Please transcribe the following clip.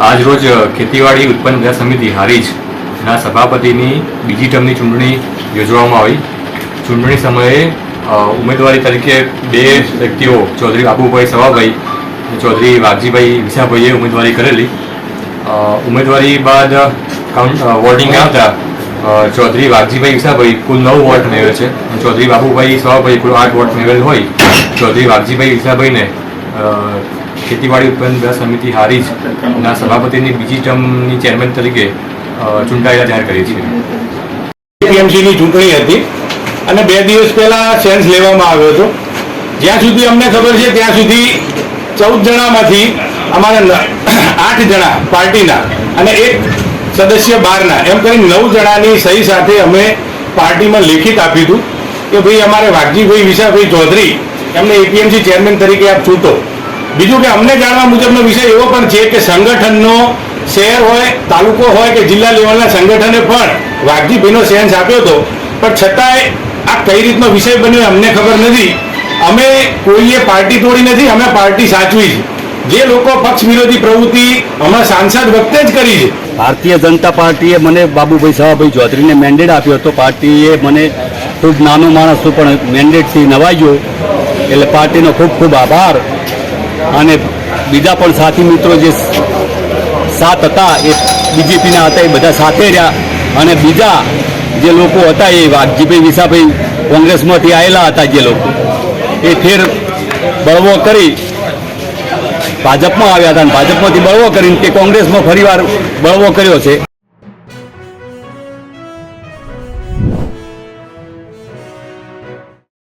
આજરોજ ખેતીવાડી ઉત્પન્ન બજાર સમિતિ હારીજના સભાપતિની બીજી ટર્મની ચૂંટણી યોજવામાં આવી. ચૂંટણી સમયે ઉમેદવારી તરીકે બે વ્યક્તિઓ ચૌધરી બાબુભાઈ સવાભાઈ ચૌધરી વાઘજીભાઈ વિસાભાઈએ ઉમેદવારી કરેલી. ઉમેદવારી બાદ કાઉન્ટ વોર્ડિંગ આવતા ચૌધરી વાઘજીભાઈ વિસાભાઈ કુલ નવ વોટ મેળવે છે. ચૌધરી બાબુભાઈ સવાભાઈ કુલ આઠ વોટ મેળવેલ હોય. ચૌધરી વાઘજીભાઈ વિસાભાઈને અ, ખેતીવાડી ઉત્પન્ન બજાર સમિતિ હારીજના સભાપતિની બીજી ટર્મની ચેરમેન તરીકે ચૂંટાયેલા જાહેર કરી છે એપીએમસીની ચૂંટણી હતી અને બે દિવસ પહેલા સેન્સ લેવામાં આવ્યો હતો. જ્યાં સુધી અમને ખબર છે, ત્યાં સુધી ચૌદ જણામાંથી અમારા આઠ જણા પાર્ટીના અને એક સદસ્ય બહારના, એમ કરી નવ જણાની સહી સાથે અમે પાર્ટીમાં લેખિત આપ્યું હતું કે ભાઈ અમારે વાઘજીભાઈ વિશાભાઈ ચૌધરી એમને એપીએમસી ચેરમેન તરીકે આપ ચૂંટો. બીજું કે અમને જાણવા મુજબનો વિષય એવો પણ છે કે સંગઠનનો શહેર હોય, તાલુકો હોય કે જિલ્લા લેવલના સંગઠને પણ વાઘજીભાઈનો સેન્સ આપ્યો હતો. પણ છતાંય આ કઈ રીતનો વિષય બન્યો અમને ખબર નથી. અમે કોઈએ પાર્ટી તોડી નથી, અમે પાર્ટી સાચવી છે. જે લોકો પક્ષ વિરોધી પ્રવૃત્તિ હમણાં સાંસદ વખતે જ કરી છે. ભારતીય જનતા પાર્ટીએ મને બાબુભાઈ સવાભાઈ ચૌધરીને મેન્ડેટ આપ્યો હતો. પાર્ટીએ મને ખૂબ નાનો માણસ પણ મેન્ડેટથી નવાજ્યો એટલે પાર્ટીનો ખૂબ ખૂબ આભાર. અને બીજા પણ સાથી મિત્રો જે સાત હતા, એ બીજેપીના હતા, એ બધા સાથે રહ્યા. અને બીજા જે લોકો હતા એ વાઘજીભાઈ વિસાભાઈ કોંગ્રેસમાંથી આવેલા હતા જે લોકો, એ ફેર બળવો કરી ભાજપમાં આવ્યા હતા અને ભાજપમાંથી બળવો કરીને તે કોંગ્રેસમાં ફરીવાર બળવો કર્યો છે.